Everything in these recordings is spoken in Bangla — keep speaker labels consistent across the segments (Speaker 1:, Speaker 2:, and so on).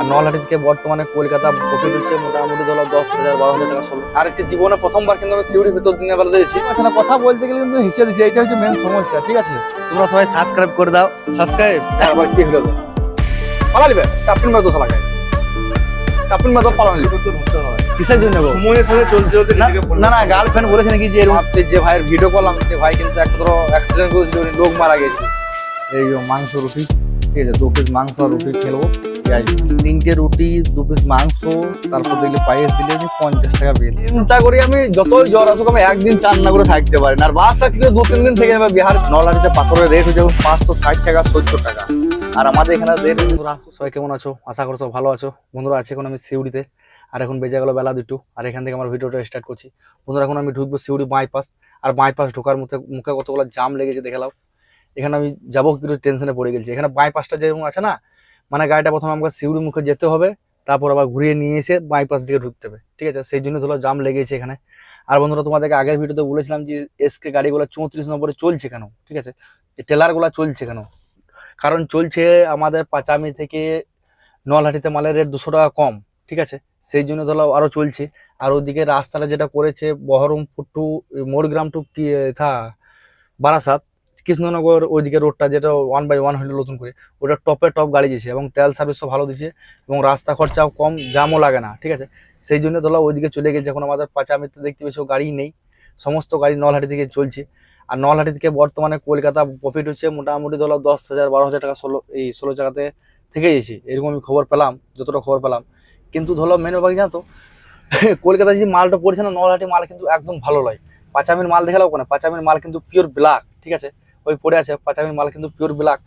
Speaker 1: আর নলহাটি থেকে বর্তমানে কলকাতা প্রফিট হচ্ছে মোটামুটি ধরো দশ হাজার বারো হাজার টাকা ষোলো। আর একটি জীবনে প্রথমবার কিন্তু আমি সিউড়ি ভিতর দিনের বেলা দিয়েছি
Speaker 2: আচ্ছা না কথা বলতে গেলে কিন্তু হিসেবে দিচ্ছি এটা হচ্ছে মেন সমস্যা ঠিক আছে?
Speaker 1: তোমরা সবাই সাবস্ক্রাইব করে দাও। সাবস্ক্রাইব আবার কি হলো? তো পালা নিবে চাপিন মার দোষা লাগাই চাপিন তো পালা নিবে কিসের জন্য
Speaker 2: সময়ের চলতে চলতে
Speaker 1: না না গার্লফ্রেন্ড বলেছে নাকি যে সে যে ভাইয়ের ভিডিও করলাম সে ভাই কিন্তু একটা ধরো অ্যাক্সিডেন্ট করেছিল লোক মারা গেছিল এই মাংস রুটি ঠিক আছে দু পিস মাংস আর রুটি খেলব। পেঁয়াজ তিনটে রুটি, দু পিস মাংস, তারপর দেখলে পায়েস, দিলে পঞ্চাশ টাকা বিল চিন্তা করি আমি যতই জ্বর আসুক, আমি একদিন চান না করে থাকতে পারি না। আর বাসটা কি দু, তিন দিন থেকে যাবে বিহার। নলহাটিতে পাথরের রেট হচ্ছে পাঁচশো ষাট টাকা, সত্তর টাকা। আর আমাদের এখানে রেট সবাই কেমন আছো? আশা করছ ভালো আছো। বন্ধুরা আছে এখন আমি সিউড়িতে। আর এখন বেজে গেল বেলা দুটো। আর এখান থেকে আমার ভিডিওটা স্টার্ট করছি। বন্ধুরা, এখন আমি ঢুকবো সিউড়ি বাইপাস আর বাইপাস ঢোকার মধ্যে মুখে কতগুলো জাম লেগেছে দেখালাম এখানে আমি যাব কিন্তু টেনশনে পড়ে গেছি। এখানে বাইপাসটা যেরকম আছে না মানে গাড়িটা প্রথমে আমাকে সিউড়ি মুখে যেতে হবে, তারপর আবার ঘুরিয়ে নিয়ে এসে বাইপাস দিকে ঢুকতে হবে, ঠিক আছে? সেই জন্য ধরো জাম লেগেছে এখানে। আর বন্ধুরা, তোমাদেরকে আগের ভিডিওতে বলেছিলাম যে এসকে গাড়িগুলো চৌত্রিশ নম্বরে চলছে কেন, ঠিক আছে? এই টেলারগুলো চলছে কেন? কারণ চলছে আমাদের পাঁচামি থেকে নলহাটিতে মালের রেট দুশো টাকা কম, ঠিক আছে? সেই জন্য ধরো আরও চলছে। আর ওদিকে রাস্তাটা যেটা করেছে বহরমপুর টু মোড়গ্রাম টু কি থা, বারাসাত কৃষ্ণনগর ওইদিকে রোডটা যেটা ওয়ান বাই ওয়ান হলো নতুন করে, ওটা টপে টপ গাড়ি দিয়েছে এবং তেল সার্ভিসও ভালো দিচ্ছে এবং রাস্তা খরচাও কম জামও লাগে না, ঠিক আছে? সেই জন্য ধরো ওইদিকে চলে গেছে, এখন আমাদের পাঁচামিতে দেখতে পেয়েছ গাড়ি নেই, সমস্ত গাড়ি নলহাটি থেকে চলছে। আর নলহাটি থেকে বর্তমানে কলকাতা প্রফিট হচ্ছে মোটামুটি ধরো দশ হাজার, বারো হাজার টাকা ষোলো, এই ষোলো জায়গাতে থেকে গেছি, এরকম আমি খবর পেলাম, যতটা খবর পেলাম। কিন্তু ধরো মেন ব্যাপার কি জানো তো? কলকাতায় যে মালটা পড়ছে না, নলহাটি মাল কিন্তু একদম ভালো নয়। পাঁচামির মাল দেখালাও ওখানে পাঁচামির মাল কিন্তু পিওর ব্ল্যাক ঠিক আছে? ওই পড়ে আছে, পাঁচামির মাল কিন্তু পিওর ব্ল্যাক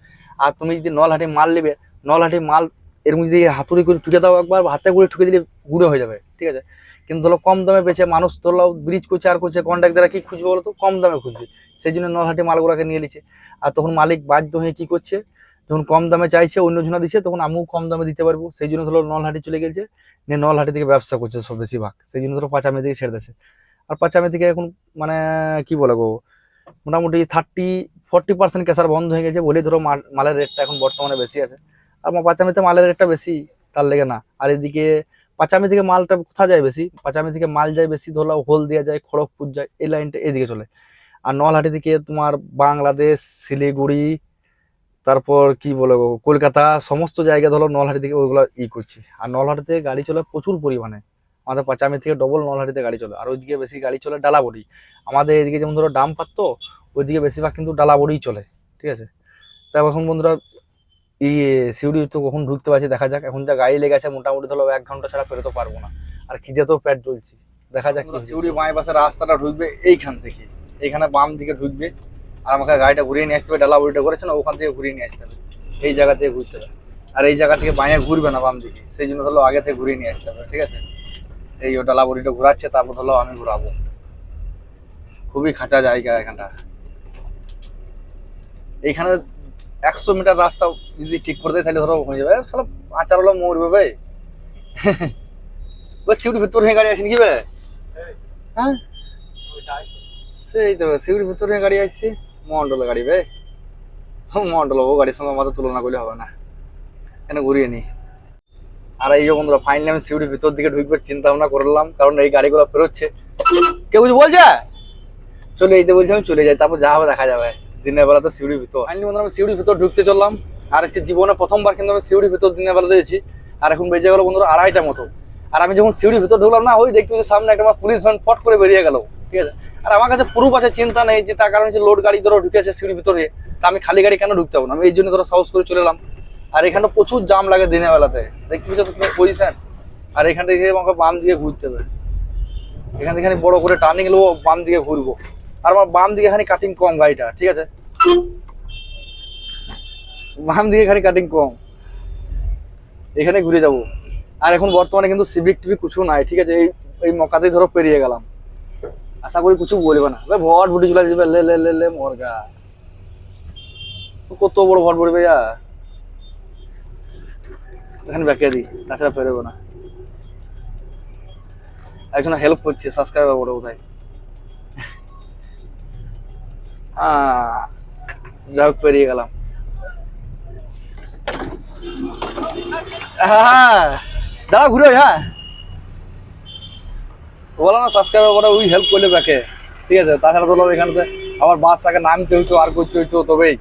Speaker 1: আর তুমি যদি নলহাটি মাল নেবে নলহাটি মাল এরকম যদি হাতুড়ি করে ঠুকে দাও একবার, হাতে করে ঠুকে দিলে গুঁড়ো হয়ে যাবে, ঠিক আছে? কিন্তু ধরো কম দামে বেচে মানুষ ধরো ব্রিজ করছে, আর করছে কন্ট্যাক্ট দ্বারা কি খুঁজবে বলো তো? কম দামে খুঁজবে। সেই জন্য নলহাটি মালগুলোকে নিয়ে নিচ্ছে। আর তখন মালিক বাধ্য হয়ে কি করছে? যখন কম দামে চাইছে অন্য জনা দিচ্ছে, তখন আমিও কম দামে দিতে পারব। সেই জন্য ধরো নলহাটি চলে গেছে, নিয়ে নলহাটি থেকে ব্যবসা করছে সব বেশিরভাগ। সেই জন্য ধরো পাঁচামি থেকে ছেড়ে দিচ্ছে আর পাঁচামি থেকে এখন মানে কি বলে গো? মোটামুটি থার্টি ফর্টি পার্সেন্ট কেসার বন্ধ হয়ে গেছে বলেই ধরো মাল- মালের রেটটা এখন বর্তমানে বেশি আছে। আর পাঁচামিতে মালের রেটটা বেশি, তার লেগে না। আর এদিকে পাঁচামি থেকে মালটা কোথা যায় বেশি? পাঁচামি থেকে মাল যায় বেশি, ধরো হোল দেওয়া যায়, খড়গপুর যায়, এই লাইনটা এদিকে চলে। আর নলহাটি থেকে তোমার বাংলাদেশ, শিলিগুড়ি, তারপর কি বলে কলকাতা, সমস্ত জায়গা ধরো নলহাটি থেকে ওইগুলো ই করছি। আর নলহাটিতে গাড়ি চলে প্রচুর পরিমাণে। আমাদের পাঁচামি থেকে ডবল নলহাটিতে গাড়ি চলে। আর ওইদিকে বেশি গাড়ি চলে ডালাবড়ি। আমাদের এদিকে যেমন ধরো ডাম পাত্র ওইদিকে বেশিরভাগ কিন্তু ডালাবড়িই চলে ঠিক আছে? তা এখন বন্ধুরা ই সিউড়ি তো কখন ঢুকতে পারছি দেখা যাক। এখন যা গাড়ি লেগে আছে মোটামুটি ধরো এক ঘণ্টা ছাড়া পেরোতে পারব না। আর খিদে তো পেট জ্বলছি। দেখা যাক সিউড়ি বাঁয়ে পাশে রাস্তাটা ঢুকবে এইখান থেকে। এইখানে বাম দিকে ঢুকবে। আর আমাকে গাড়িটা ঘুরিয়ে নিয়ে আসতে হবে ডালাবড়িটা করেছে না ওখান থেকে ঘুরিয়ে নিয়ে আসতে হবে। এই জায়গা থেকে ঘুরতে হবে। আর এই জায়গা থেকে বাঁয়ে ঘুরবে না বাম দিকে। সেই জন্য ধরো আগে থেকে ঘুরিয়ে নিয়ে আসতে হবে ঠিক আছে? এই ও ডালাবড়িটা ঘোরাচ্ছে, তারপর ধরো আমি ঘুরাবো। খুবই খাঁচা জায়গা এখানটা। এইখানে একশো মিটার রাস্তা যদি ঠিক করে দেয়, তাহলে ধরো হয়ে যাবে। সব আচার হলো মরবে ভাই। ওই সিউড়ি ভিতর হয়ে গাড়ি আসেনি কি বে? হ্যাঁ? সেই তো সিউড়ি ভিতর হয়ে গাড়ি আসছে। মন্ডলের গাড়ি বে। মন্ডল ও গাড়ির সঙ্গে আমাদের তুলনা করলে হবে না। এখানে ঘুরিয়ে নি। আর এই যে বন্ধুরা ফাইনালি আমি সিউড়ির ভিতর দিকে ঢুকবার চিন্তা ভাবনা করলাম, কারণ এই গাড়িগুলো পেরোচ্ছে। কেউ কিছু বলছে? চলে যেতে বলছে, আমি চলে যাই, তারপর যা হবে দেখা যাবে। দিনের বেলাতে সিউড়ির ভিতর। ফাইনালি বন্ধুরা, আমি সিউড়ির ভিতর ঢুকতে চললাম। আর একটি জীবনে প্রথমবার কিন্তু আমি সিউড়ির ভিতর দিনের বেলা দিয়েছি আর এখন বেজে গেল বন্ধুরা আড়াইটা মতো। আর আমি যখন সিউড়ির ভিতর ঢুকলাম না, ওই দেখতে সামনে একটা আমার পুলিশ ভ্যান ফট করে বেরিয়ে গেল। ঠিক আছে? আর আমার কাছে পুরুপ আছে, চিন্তা নেই যে তার কারণ হচ্ছে লোড গাড়ি ধরো ঢুকেছে সিউড়ির ভিতরে। তা আমি খালি গাড়ি কেন ঢুকতে পারব না? আমি এই জন্য ধরো সাহস করে চলে এলাম। আর এখানে প্রচুর জাম লাগে দিনের বেলাতে। দেখতে পাচ্ছ তোমার পজিশন আর এখান থেকে আমাকে বাম দিকে ঘুরতে হবে। এখান থেকে বড় করে টার্নিং নেব, বাম দিকে ঘুরবো। আর আমার বাম দিকে খানি কাটিং কম গাড়িটা, ঠিক আছে? বাম দিকে খানি কাটিং কম। এখানে ঘুরে যাব। আর এখন বর্তমানে কিন্তু সিভিক টিভিক কিছু নাই, ঠিক আছে? এই এই মকাতেই ধরো পেরিয়ে গেলাম। আশা করি কিছু বলবে না। ভাই ভট ভুটি চলে যাবে লে লে লে লে, মরগা। কত বড় ভট পড়বে যা? এখানে ব্যাকে দিই তাছাড়া পেরোবে না। একজন হেল্প করছে সাবস্ক্রাইবার বড় কোথায়? আহ, যাই হোক পেরিয়ে গেলাম। হ্যাঁ দাদা ঘুরে হ্যাঁ। বলো না সাবস্ক্রাইবার করে ওই হেল্প করলে ব্যাকে ঠিক আছে তাছাড়া তো এখানে আবার বাস থাকে নামতে হইতো আর করতে হইতো তবেই।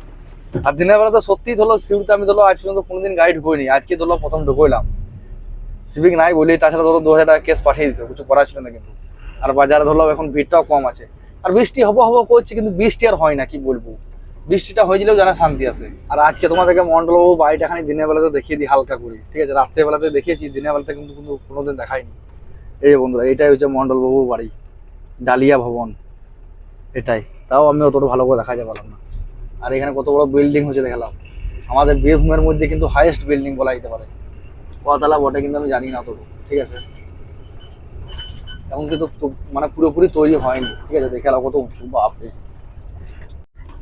Speaker 1: আর দিনের বেলা তো সত্যিই ধরো সিউড়িতে আমি ধরো আজ পর্যন্ত কোনোদিন গাড়ি ঢুকোইনি। আজকে ধরো প্রথম ঢুকোইলাম। সিভিক নাই বলি তাছাড়া ধরো দু হাজার টাকা কেস পাঠিয়ে দিতে কিছু করার ছিল না কিন্তু। আর বাজারে ধরলাম এখন ভিড়টাও কম আছে। আর বৃষ্টি হব হব করছে কিন্তু বৃষ্টি আর হয় না, কি বলব? বৃষ্টিটা হয়ে গেলেও জানা শান্তি আছে। আর আজকে তোমাদেরকে মন্ডলবাবু বাড়িটা খানি দিনের বেলাতে দেখিয়ে দিই হালকা করে। ঠিক আছে, রাত্রের বেলাতে দেখিয়েছি, দিনের বেলাতে কিন্তু কিন্তু কোনোদিন দেখাইনি। এই বন্ধুরা, এটাই হচ্ছে মন্ডলবাবু বাড়ি, ডালিয়া ভবন। এটাই। তাও আমি অতটা ভালো করে দেখা যাবে না। আর এখানে কত বড় বিল্ডিং হচ্ছে দেখালাম। আমাদের বীরভূমের মধ্যে কিন্তু হাইয়েস্ট বিল্ডিং বলা যেতে পারে। কতলা বটে কিন্তু আমি জানি না অতটুকু ঠিক আছে? এখন কিন্তু মানে পুরোপুরি তৈরি হয়নি, ঠিক আছে? দেখে কত উঁচু, বাপরে।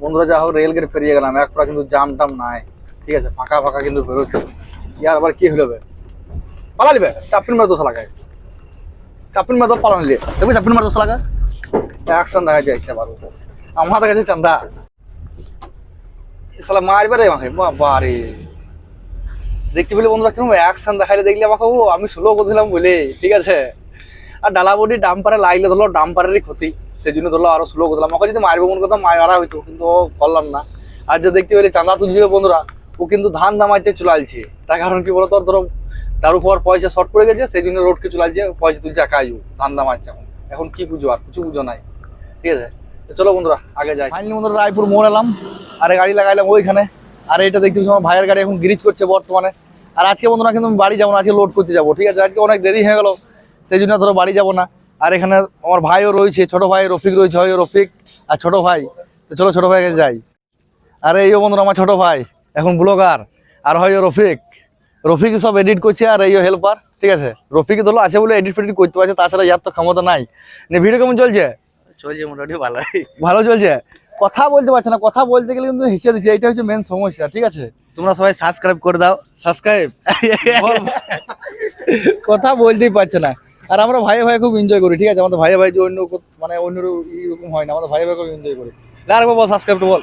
Speaker 1: বন্ধুরা, যা হোক রেল গেট পেরিয়ে গেলাম। এক কিন্তু জাম টাম নাই, ঠিক আছে? ফাঁকা ফাঁকা কিন্তু বেরোচ্ছে। ইয়ার আবার কি হলো বে? পালা নিবে চাপিন মারে দোষা লাগায়। চাপিন মারে তো পালা নিলে দেখবি চাপিন মারে দোষা লাগা? অ্যাকশন দেখা যাইছে আবার আমার কাছে চান্দা। সালা মারবে রে আমাকে বাবা রে দেখতে পেলে বন্ধুরা কীরকম অ্যাকশন দেখাইলে দেখলে আমাকে, ও, আমি স্লো করছিলাম বলে, ঠিক আছে? আর ডালাবডি ডাম্পারে লাগলে ধরলো ডাম্পারেরই ক্ষতি সেই জন্য ধরলো আরও স্লো করলাম আমাকে যদি মারবো মনে করতাম মারা হইতো, কিন্তু ও করলাম না। আর যে দেখতে পেলে চাঁদা তুলছিল বন্ধুরা, ও কিন্তু ধান দামাইতে চলালছে তার কারণ কি বলতো, ধরো তার উপর পয়সা শর্ট পড়ে গেছে সেই জন্য রোডকে চলালছে পয়সা তুলছে একাই ধান দামাচ্ছে এখন। এখন কি বুঝো, আর কিছু বুঝো নাই। ঠিক আছে? চলো বন্ধুরা, আগে যাই। ফাইনালি বন্ধুরা রায়পুর মোড় এলাম। আরে গাড়ি লাগাইলাম ওইখানে। আর এটা দেখতে আমার ভাইয়ের গাড়ি এখন গ্রিজ করছে বর্তমানে। আর আজকে বন্ধুরা কিন্তু বাড়ি যাব না, আজকে লোড করতে যাব, ঠিক আছে? আজকে অনেক দেরি হয়ে গেল সেই জন্য ধরো বাড়ি যাব না। আর এখানে আমার ভাইও রয়েছে, ছোট ভাই রফিক রয়েছে। হয় রফিক আর ছোট ভাই। তো চলো ছোট ভাইকে যাই। আর এই বন্ধুরা আমার ছোট ভাই, এখন ব্লগার। আর হয় রফিক। রফিক সব এডিট করছে আর এই হেল্পার ঠিক আছে? রফিক ধরো আছে বলে এডিট ফেডিট করতে পারছে, তাছাড়া ইয়ার তো ক্ষমতা নাই। ভিডিও কেমন চলছে?
Speaker 3: চলছে মোটামুটি ভালো
Speaker 1: ভালো চলছে? কথা বলতে পারছে না কথা বলতে গেলে কিন্তু হিসেবে দিচ্ছে এটা হচ্ছে মেন সমস্যা ঠিক আছে?
Speaker 3: তোমরা সবাই সাবস্ক্রাইব করে দাও।
Speaker 1: সাবস্ক্রাইব কথা বলতেই পারছে না। আর আমরা ভাই ভাই খুব এনজয় করি ঠিক আছে? আমাদের ভাই ভাই যে অন্য মানে অন্য এরকম হয় না আমাদের ভাই ভাই খুব এনজয় করি। না আর বল সাবস্ক্রাইব তো বল।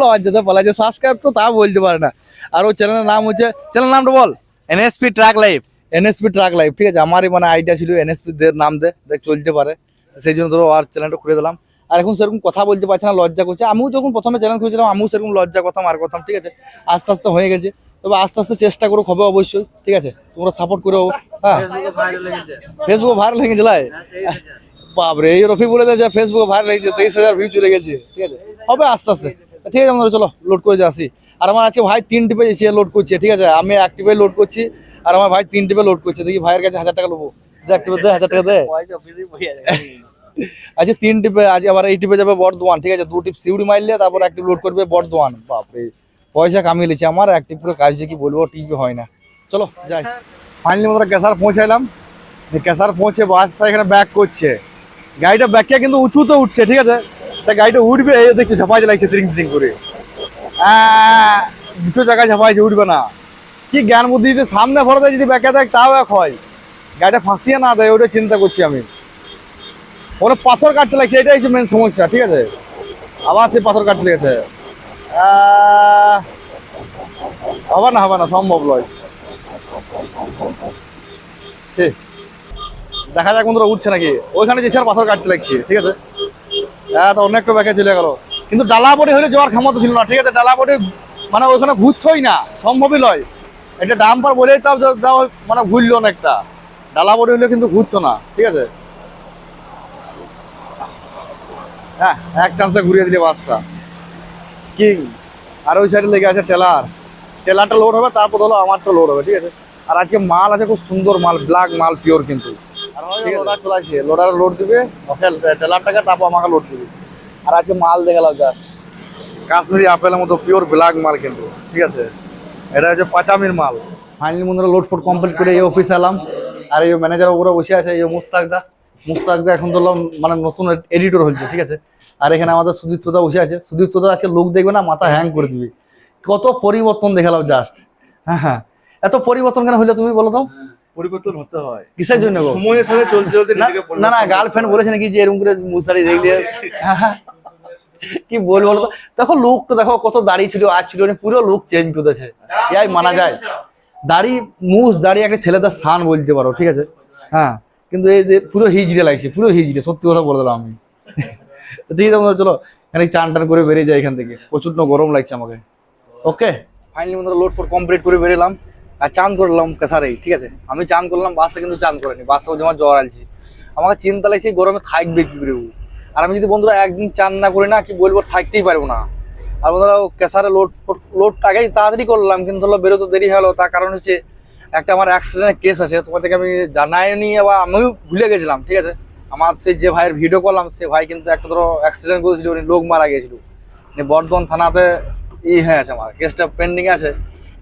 Speaker 1: লজ্জাতে বলা যে সাবস্ক্রাইব তো তা বলতে পারে না। আর ওর চ্যানেলের নাম হচ্ছে চ্যানেল নামটা বল।
Speaker 3: NSP truck life
Speaker 1: NSP truck live ঠিক আছে? আমারই মানে আইডিয়া ছিল এনএসপি দের নাম দে, দেখ চলতে পারে। সেই জন্য ধরো আর চ্যানেলটা খুলে দিলাম। আর এখন সেরকম কথা বলতে পারছে না, লজ্জা করছে। আমিও যখন প্রথমে চ্যানেল খুঁজছিলাম আমিও সেরকম লজ্জা কথাম আর কথাম ঠিক আছে? আস্তে আস্তে হয়ে গেছে। তবে আস্তে আস্তে চেষ্টা করো, হবে অবশ্যই, ঠিক আছে? তোমরা সাপোর্ট করো হ্যাঁ। ফেসবুকে ভাইরাল হয়ে গেছে বাপরে, এই রফি বলে দেয় ফেসবুকে ভাইরাল হয়ে গেছে তেইশ হাজার ভিউ চলে গেছে, ঠিক আছে? হবে আস্তে আস্তে। ঠিক আছে আমরা চলো লোড করে আসি। আর আমার আজকে ভাই তিন টিপে এসে লোড করছে, ঠিক আছে? আমি এক টিপে লোড করছি। আর আমার ভাই তিন টিপে লোড করছে। দেখি ভাইয়ের কাছে হাজার টাকা যে এক টিপে দে হাজার টাকা দেয় আচ্ছা তিন টিপে আজ আবার এই টিপে যাবে বর্ধমান ঠিক আছে? দু টিপ সিউড়ি মারলে তারপর এক টিপ লোড করবে বর্ধমান। বাপরে পয়সা কামিয়ে লিছে আমার এক টিপ করে কাজ কি বলব টিপে হয় না। চলো যাই। ফাইনালি আমরা ক্যাসার পৌঁছাইলাম। যে ক্যাসার পৌঁছে বাস এখানে ব্যাক করছে। গাড়িটা ব্যাকটা কিন্তু উঁচুতে উঠছে ঠিক আছে? তা গাড়িটা উঠবে এই দেখছি ঝাপাই লাগছে তিরিং তিরিং করে। দুটো জায়গায় ঝাপাইছে উঠবে না। কি জ্ঞান বুদ্ধি যদি সামনে ভরে দেয় যদি ব্যাকে দেয়, তাও এক হয়। গাড়িটা ফাঁসিয়ে না দেয় ওটা চিন্তা করছি আমি। ওরা পাথর কাটতে লাগছে এটাই হচ্ছে মেন সমস্যা, ঠিক আছে? আবার সে পাথর কাটতে লেগেছে। হবে না হবে না, সম্ভব নয়। ঠিক দেখা যাক বন্ধুরা উঠছে নাকি। ওইখানে যে ছাড় পাথর কাটতে লাগছে, ঠিক আছে? হ্যাঁ তো অনেকটা ব্যাকে চলে গেল। কিন্তু ডালা বডি হলে যাওয়ার ক্ষমতা ছিল না, ঠিক আছে? ডালা বডি মানে ওইখানে ঘুরছই না, সম্ভবই নয়। এটা ডাম্পার বলেই তাও যাও মানে ঘুরলো অনেকটা। ডালা বডি হলে কিন্তু ঘুরতো না ঠিক আছে? হ্যাঁ এক চান্সে ঘুরিয়ে দিলে বাসটা কি আর ওই সাইডে লেগে আছে টেলার। টেলারটা লোড হবে তারপর হলো আমারটা লোড হবে ঠিক আছে? আর আজকে মাল আছে খুব সুন্দর মাল ব্ল্যাক মাল পিওর কিন্তু। আর লোডার চলে আসছে লোডার লোড দিবে টেলারটাকে তারপর আমাকে লোড দিবে। আর আজকে মাল দেখে যা কাশ্মীরি আপেলের মতো পিওর ব্ল্যাক মাল কিন্তু ঠিক আছে? এটা হচ্ছে পাচামির মাল। ফাইনালি বন্ধুরা লোড ফোড কমপ্লিট করে এই অফিসে এলাম। আর এই ম্যানেজার উপরে বসে আছে এই মুস্তাকদা। মুস্তাকদা এখন ধরলাম মানে নতুন এডিটর হচ্ছে ঠিক আছে? আর এখানে আমাদের সুদীপ্তদা বসে আছে। সুদীপ্তদা আজকে লোক দেখবে না মাথা হ্যাং করে দিবে। কত পরিবর্তন দেখালাম জাস্ট হ্যাঁ হ্যাঁ। এত পরিবর্তন কেন হইলে তুমি বলো তো?
Speaker 2: পরিবর্তন হতে হয়।
Speaker 1: কিসের জন্য গো?
Speaker 2: সময়ের সাথে চলতে চলতে
Speaker 1: না না না গার্লফ্রেন্ড বলেছে নাকি যে এরকম করে মুস্তারি দেখলে হ্যাঁ, হ্যাঁ। কি বলব বলো তো দেখো লোকটা দেখো কত দাড়ি ছিল আজ ছিল পুরো লোক চেঞ্জ করেছে ইয়াই মানা যায়। দাড়ি মুস দাড়ি একটা ছেলেদের সান বলতে পারো ঠিক আছে? হ্যাঁ কিন্তু এই যে পুরো হিজড়ে লাগছে পুরো হিজড়ে সত্যি কথা বলে দিলাম আমি। তো ঠিক আছে চলো এখানে চান টান করে বেরিয়ে যাই এখান থেকে। প্রচণ্ড গরম লাগছে আমাকে। ওকে ফাইনালি বন্ধুরা লোড ফোড কমপ্লিট করে বেরোলাম। আর চান করলাম কেসারেই ঠিক আছে? আমি চান করলাম বাসটা কিন্তু চান করেনি বাসটা যেমন জ্বর আলছি। আমাকে চিন্তা লাগছে গরমে থাকবে কি করে? আর আমি যদি বন্ধুরা একদিন চান না করি না, কি বলব, থাকতেই পারব না। আর বন্ধুরা, ও কেসারে লোড লোড আগেই তাড়াতাড়ি করলাম, কিন্তু হলো বেরোতে দেরি হলো, তার কারণ হচ্ছে একটা আমার অ্যাক্সিডেন্টের কেস আছে, তোমাদেরকে আমি জানাইনি আবার আমিও ভুলে গেছিলাম, ঠিক আছে? আমার সেই যে ভাইয়ের ভিডিও করলাম, সে ভাই কিন্তু একটা ধরো অ্যাক্সিডেন্ট করেছিল, উনি লোক মারা গিয়েছিল বর্ধমান থানাতে ই হয়ে আছে আমার কেসটা পেন্ডিং আছে।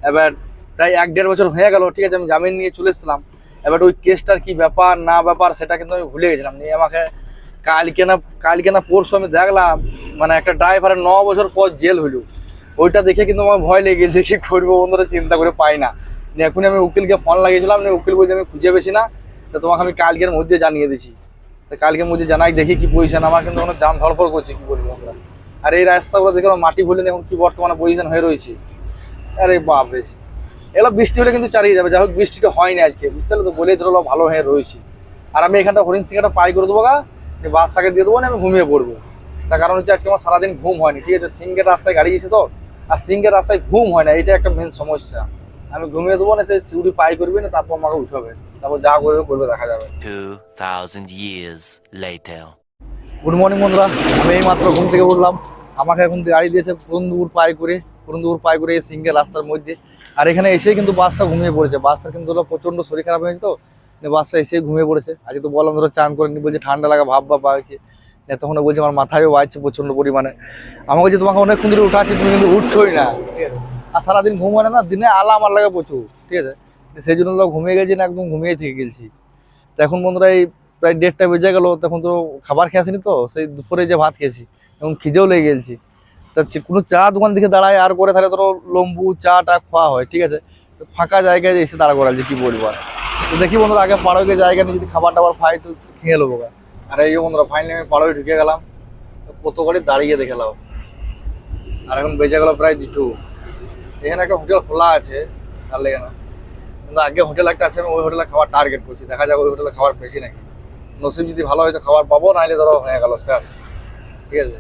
Speaker 1: এবার প্রায় এক দেড় বছর হয়ে গেল, ঠিক আছে? আমি জামিন নিয়ে চলে এসেছিলাম। এবার ওই কেসটার কি ব্যাপার, না ব্যাপার, সেটা কিন্তু আমি ভুলে গেছিলাম। নিয়ে আমাকে কালকে না কালকে না পরশু আমি দেখলাম মানে একটা ড্রাইভারের ন বছর পর জেল হইল। ওইটা দেখে কিন্তু আমার ভয় লেগে গেছে কি করব বন্ধুরা, চিন্তা করে পাই না। নিয়ে এখনই আমি উকিলকে ফোন লাগিয়েছিলাম উকিল বলছে, আমি খুঁজে পেছি না, তো তোমাকে আমি কালকের মধ্যে জানিয়ে দিছি তো কালকের মধ্যে জানাই, দেখি কি পজিশন আমার কিন্তু কোনো জাম ধরপড় করছে, কি বলব আমরা। আর এই রাস্তাগুলো দেখে মাটি ভুলে এখন কি বর্তমানে পজিশন হয়ে রয়েছে। আরে বাপরে। এগুলো বৃষ্টি হলে কিন্তু চালিয়ে যাবে, যাই হোক বৃষ্টিটা হয়নি আজকে, বুঝতে পারলে তো বলেই ধরো ভালো হয়ে রয়েছে। আর আমি এখানটা হরিণ সিংহাটা পাই করে দেবো গা। এই বাচ্চাকে দিয়ে দেবো না আমি ঘুমিয়ে পড়ব। তার কারণ হচ্ছে আজকে আমার সারাদিন ঘুম হয়নি ঠিক আছে? সিংহের রাস্তায় গাড়ি গেছে তো আর সিংহের রাস্তায় ঘুম হয় না এটা একটা মেন সমস্যা। আমি ঘুমিয়ে দেবো না সেই সিউড়ি পাই করবি না তারপর আমাকে উঠাবে তারপর যা করবে করবে দেখা যাবে।
Speaker 4: 2,000 years later.
Speaker 1: গুড মর্নিং বন্ধুরা। আমি এই মাত্র ঘুম থেকে উঠলাম। আমাকে এখন গাড়ি দিয়েছে পুরন্দুপুর পাই করে পুরন্দুপুর পাই করে এই সিঙ্গেল রাস্তার মধ্যে। আর এখানে এসে কিন্তু বাসটা ঘুমিয়ে পড়েছে। বাসটা কিন্তু হলো প্রচণ্ড শরীর খারাপ হয়েছে তো বাসটা এসে ঘুমিয়ে পড়েছে। আজকে তো বললাম, ধরো চান করে নি, বলছে ঠান্ডা লাগা ভাব ভাব হয়েছে। তখন বলছে, আমার মাথায়ও বাজছে প্রচণ্ড পরিমাণে। আমাকে যে তোমাকে অনেকক্ষণ ধরে উঠাচ্ছি তুমি কিন্তু উঠছোই না। আর সারাদিন ঘুম হয় না দিনে আলা আমার লাগে প্রচুর। ঠিক আছে? সেই জন্য তো ঘুমিয়ে গেছি না, একদম ঘুমিয়ে থেকে গেছি। তো এখন বন্ধুরা এই প্রায় দেড়টা বেজে গেল, তখন তো খাবার খেয়ে আসিনি তো, সেই দুপুরে যে ভাত খেয়েছি এবং খিদেও লেগে গেছি। তা কোনো চা দোকান দিকে দাঁড়ায় আর করে তাহলে ধরো লম্বু চা টা খাওয়া হয়, ঠিক আছে? ফাঁকা জায়গায় এসে দাঁড়া করা যে কি বলব আর। তো দেখি বন্ধুরা, আগে পাড়োকে জায়গা নিয়ে যদি খাবার টাবার খাই তো খেয়ে নেব। আর এই বন্ধুরা ফাইনালি আমি পাড়োয় ঢুকে গেলাম কত করে দাঁড়িয়ে দেখে নাও। আর এখন বেজে গেল প্রায় দুটো। এখানে একটা হোটেল খোলা আছে তার লেগে না। কিন্তু আগে হোটেল একটা আছে, আমি ওই হোটেলে খাবার টার্গেট করছি। দেখা যাক ওই হোটেলে খাবার পেয়েছি নাকি। নসিব যদি ভালো হয় তো খাবার পাবো না নাহলে ধরো হয়ে গেল, শেষ। ঠিক আছে?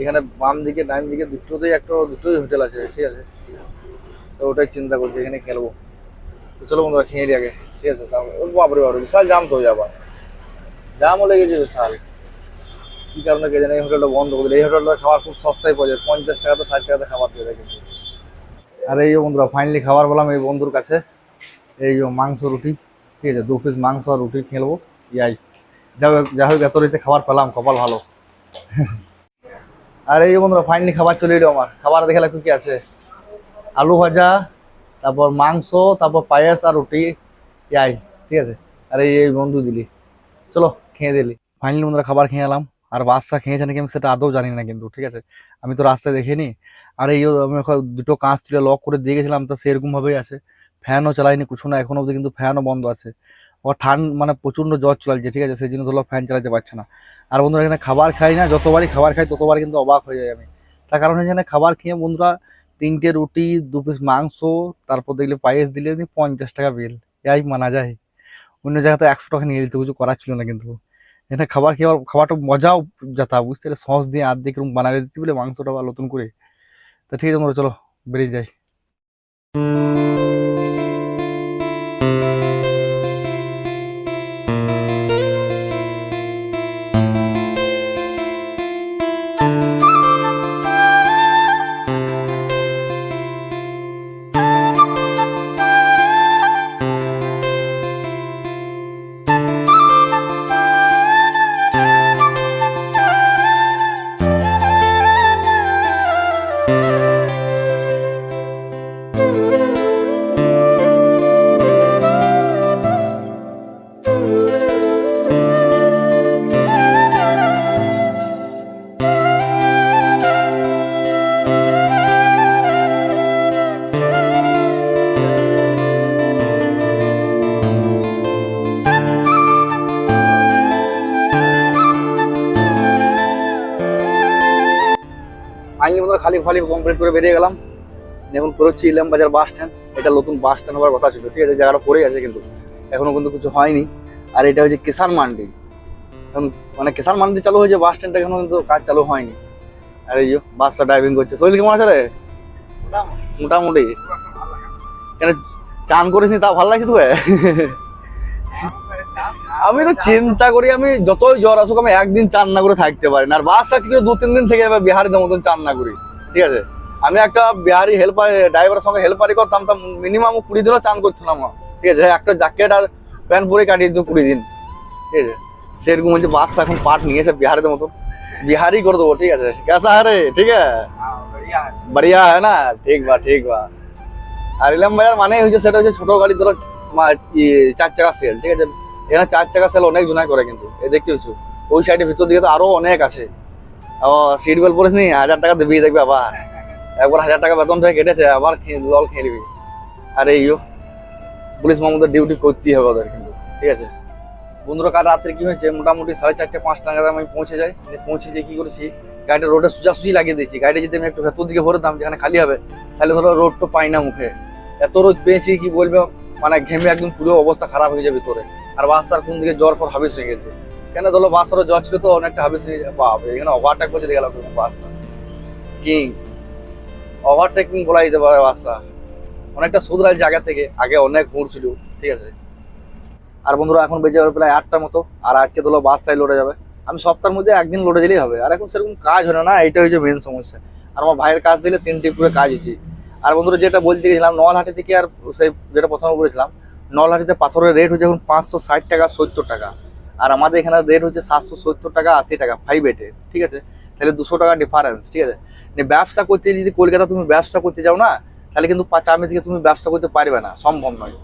Speaker 1: এখানে বাম দিকে, ডান দিকে দুটোতেই একটা, দুটোই হোটেল আছে, ঠিক আছে? তো ওটাই চিন্তা করছি, এখানে খেলব। চলো বন্ধুরা, খেয়ে নিই আগে। ঠিক আছে বাপরে বাপরে, বিশাল জাম তো যাবা। জামও লেগেছে বিশাল। কি কারণে কে জানে, এই হোটেলটা বন্ধ করে। এই হোটেলটা খাবার খুব সস্তায় পাওয়া যায়। পঞ্চাশ টাকাতে ষাট টাকাতে খাবার দিয়ে দেয় কিন্তু। আর এই বন্ধুরা ফাইনালি খাবার বললাম এই বন্ধুর কাছে। এই মাংস, রুটি। ঠিক আছে, দু পিস মাংস আর রুটি খেলব ইয়াই। যা হোক যা হোক খাবার পেলাম, কপাল ভালো। আর এই বন্ধুরা ফাইনালি খাবার চলে এলো আমার। খাবার দেখে লাগবে কি আছে? আলু ভাজা তারপর মাংস, তারপর পায়েস আর রুটি। ইয়াই ঠিক আছে? আর এই বন্ধু দিলি। চলো, খেয়ে দিলি। ফাইনালি বন্ধুরা খাবার খেয়ে এলাম। আর বাচ্চা খেয়েছে নাকি আমি সেটা আদৌ জানি না কিন্তু, ঠিক আছে? আমি তো রাস্তায় দেখিনি। আর এই আমি দুটো কাঁচ ছিল লক করে দিয়ে গেছিলাম, তো সেরকমভাবেই আছে। ফ্যানও চালাইনি কিছু না, এখন অবধি কিন্তু ফ্যানও বন্ধ আছে। ও ঠান্ড মানে প্রচণ্ড জ্বর চলছে, ঠিক আছে? সেই জন্য ধরো ফ্যান চালাতে পারছে না। আর বন্ধুরা এখানে খাবার খাই না, যতবারই খাবার খাই ততবার কিন্তু অবাক হয়ে যায় আমি। তার কারণ এখানে খাবার খেয়ে বন্ধুরা তিনটে রুটি, দু পিস মাংস, তারপর দেখলে পায়েস দিলে পঞ্চাশ টাকা বিল এই মানা যায়। অন্য জায়গাতে একশো টাকা নিয়ে দিতে কিছু করার ছিল না কিন্তু। এখানে খাবার খেয়ে খাবারটা মজাও যাতা বুঝতে পারলে সস দিয়ে আর্ধেক কীরকম বানালে দিতে বলে মাংসটা আবার নতুন করে। তা ঠিক আছে চলো বেরিয়ে যাই। খালি ফালি কমপ্লিট করে বেরিয়ে গেলাম। এখন পড়ছি ইলাম বাজার বাস স্ট্যান্ড এটা নতুন বাস স্ট্যান্ড হওয়ার কথা ছিল, ঠিক আছে? জায়গাটা পড়ে আছে কিন্তু, এখনও কিন্তু কিছু হয়নি। আর এটা হচ্ছে কিষান মান্ডি। এখন মানে কিষান মান্ডি চালু হয়েছে বাস স্ট্যান্ডটা এখনও কিন্তু কাজ চালু হয়নি। আর এই বাসটা ড্রাইভিং করছে। শরীর কেমন আছে রে? মোটামুটি। কেন চান করিস নি তা ভালো লাগছে তোকে? আমি তো চিন্তা করি আমি যতই জ্বর আসুক আমি একদিন চান না করে থাকতে পারি না আর বাসটা কি করে দু তিন দিন থেকে যাবে বিহারিদের মতন চান না করি ঠিক আছে আমি একটা বিহারি হেল্পার ড্রাইভারের সঙ্গে হেল্পারি করতাম তা মিনিমাম কুড়ি দিনও চান করছিলাম না। ঠিক আছে একটা জ্যাকেট আর প্যান্ট পরে কাটিয়ে দিত কুড়ি দিন ঠিক আছে সেরকম হচ্ছে বাসটা এখন পাট নিয়েছে বিহারিদের মতন বিহারি করে দেবো ঠিক আছে কেসা है रे ঠিক আছে बढ़िया है ना ঠিক বা ঠিক বা আর ইলাম বাজার মানে হচ্ছে সেটা হচ্ছে ছোট গাড়ি ধরো মা- ই, চার চাকা সেল ঠিক আছে এখানে চার চাকা সেল অনেক জনাই করে কিন্তু এ দেখতে পাচ্ছ? ওই সাইডের ভিতর দিকে তো আরও অনেক আছে। ও সিট বেল্ট পরিস নি? হাজার টাকা দিবি, দেখবি আবার একবার হাজার টাকা বেতন থেকে কেটেছে, আবার খে- জল খেয়ে নিবি। আর এইও পুলিশ মামুদের ডিউটি করতেই হবে ওদের কিন্তু, ঠিক আছে? বন্ধুরা, কাল রাত্রে কি হয়েছে? মোটামুটি সাড়ে চারটে পাঁচটা নাগাদ আমি পৌঁছে যাই। পৌঁছে যে কি করেছি? গাড়িটা রোডে সোজাসুজি লাগিয়ে দিয়েছি। গাড়িটা যদি আমি একটু ভেতর দিকে ভরে দাম, যেখানে খালি হবে, তাহলে ধরো রোড তো পাই না মুখে। এত রোদ পেয়েছি, কি বলবে? মানে ঘেমে একদম পুরো অবস্থা খারাপ হয়ে যাবে ভিতরে। আর বাসার কোন দিকে জ্বর পর হাবিস হয়ে গেছে। কেন ধরো বাসারও জ্বর ছিল তো, অনেকটা হাবিস হয়ে বাপ এখানে ওভারটেক করছে দেখে গেল বাসা কিং ওভারটেকিং বলা যেতে পারে বাসা অনেকটা সুদরাল জায়গা থেকে, আগে অনেক ঘুর ছিল, ঠিক আছে? আর বন্ধুরা, এখন বেজে যাবে প্রায় আটটার মতো, আর আজকে ধরো বাস সাইড লোডে যাবে। আমি সপ্তাহের মধ্যে একদিন লড়ে দিলেই হবে। আর এখন সেরকম কাজ হয় না এইটা হচ্ছে মেন সমস্যা। আর আমার ভাইয়ের কাজ দিলে তিনটি করে কাজ হয়েছে। আর বন্ধুরা, যেটা বলতে গেছিলাম, নলহাটি থেকে আর সেই, যেটা প্রথমে বলেছিলাম নলহাটিতে পাথরের রেট হচ্ছে এখন পাঁচশো ষাট টাকা, সত্তর টাকা। আর আমাদের এখানে রেট হচ্ছে সাতশো সত্তর টাকা, আশি টাকা ফাইভ এটে ঠিক আছে? তাহলে দুশো টাকা ডিফারেন্স ঠিক আছে? নিয়ে ব্যবসা করতে যদি কলকাতা তুমি ব্যবসা করতে যাও না, তাহলে কিন্তু চামি থেকে তুমি ব্যবসা করতে পারবে না, সম্ভব নয়।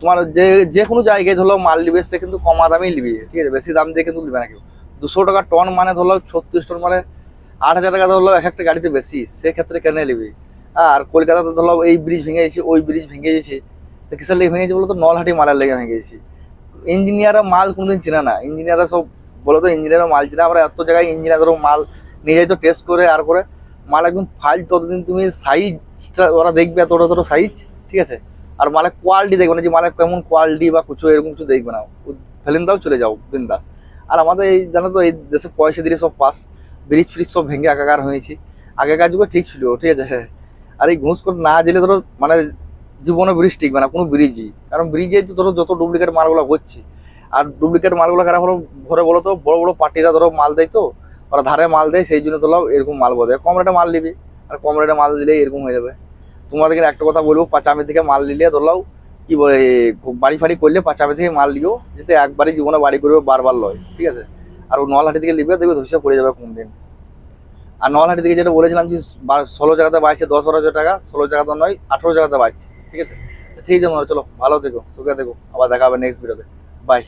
Speaker 1: তোমার যে যে কোনো জায়গায় ধরো মাল নিবে, সে কিন্তু কমা দামেই নিবি, ঠিক আছে? বেশি দাম দিয়ে কিন্তু নিবে না কেউ। দুশো টাকা টন মানে ধরো ছত্রিশ টন মানে আট হাজার টাকা ধরলো এক একটা গাড়িতে বেশি, সেক্ষেত্রে কেন নিবি? আর কলকাতাতে ধরো এই ব্রিজ ভেঙে গেছে, ওই ব্রিজ ভেঙে গেছে তো কিসের লেগে ভেঙেছে বলো তো নলহাটি মালের লেগে ভেঙে গেছে ইঞ্জিনিয়াররা মাল কোনোদিন চেনে না। ইঞ্জিনিয়াররা সব বলো তো ইঞ্জিনিয়াররা মাল চেনে আমরা এত জায়গায় ইঞ্জিনিয়ার ধরো মাল নিয়ে যাই তো টেস্ট করে, আর করে মাল একদম ফাইল ততদিন তুমি সাইজটা ওরা দেখবে এত ছোটো সাইজ ঠিক আছে? আর মালের কোয়ালিটি দেখবে না যে মালের কেমন কোয়ালিটি বা কিছু, এরকম কিছু দেখবে না। ফেলেন দাও, চলে যাও, বিন্দাস। আর আমাদের এই, জানো তো, এই দেশে পয়সা দিলে সব পাস ব্রিজ ফ্রিজ সব ভেঙে একাকার হয়েছে। আগেকার যুগে ঠিক ছিল, ঠিক আছে? হ্যাঁ আর এই ঘুষ করে না দিলে ধরো মানে জীবনে ব্রিজ টিকবে না, কোনো ব্রিজই। কারণ ব্রিজে তো ধরো যত ডুপ্লিকেট মালগুলো হচ্ছে, আর ডুপ্লিকেট মালগুলো খারাপ হলো ভরে বলো তো, বড় বড় পার্টিরা ধরো মাল দেয় তো, ওরা ধারে মাল দেয়, সেই জন্য তোলাও এরকম মাল বোধ কম রেটে মাল নিবি, আর কম রেটে মাল দিলেই এরকম হয়ে যাবে। তোমাদেরকে একটা কথা বলব, পাঁচামি থেকে মাল নিলে ধরলাও কি বলে, বাড়ি ফাড়ি করলে পাঁচামি থেকে মাল নিও, যাতে একবারই জীবনে বাড়ি করবে, বারবার লয়, ঠিক আছে? আর ও নলহাটি থেকে নিবে দেখবে ধসে পড়ে যাবে কোন দিন আর নলহাটি থেকে যেটা বলেছিলাম যে ষোলো জায়গাতে বাড়ছে দশ বারো হাজার টাকা, ষোলো জায়গাতে নয়, আঠেরো জায়গাতে বাড়ছে। ঠিক আছে? ঠিক আছে হয়, চলো ভালো থেকো সুখে থেকো। আবার দেখা হবে নেক্সট ভিডিওতে বাই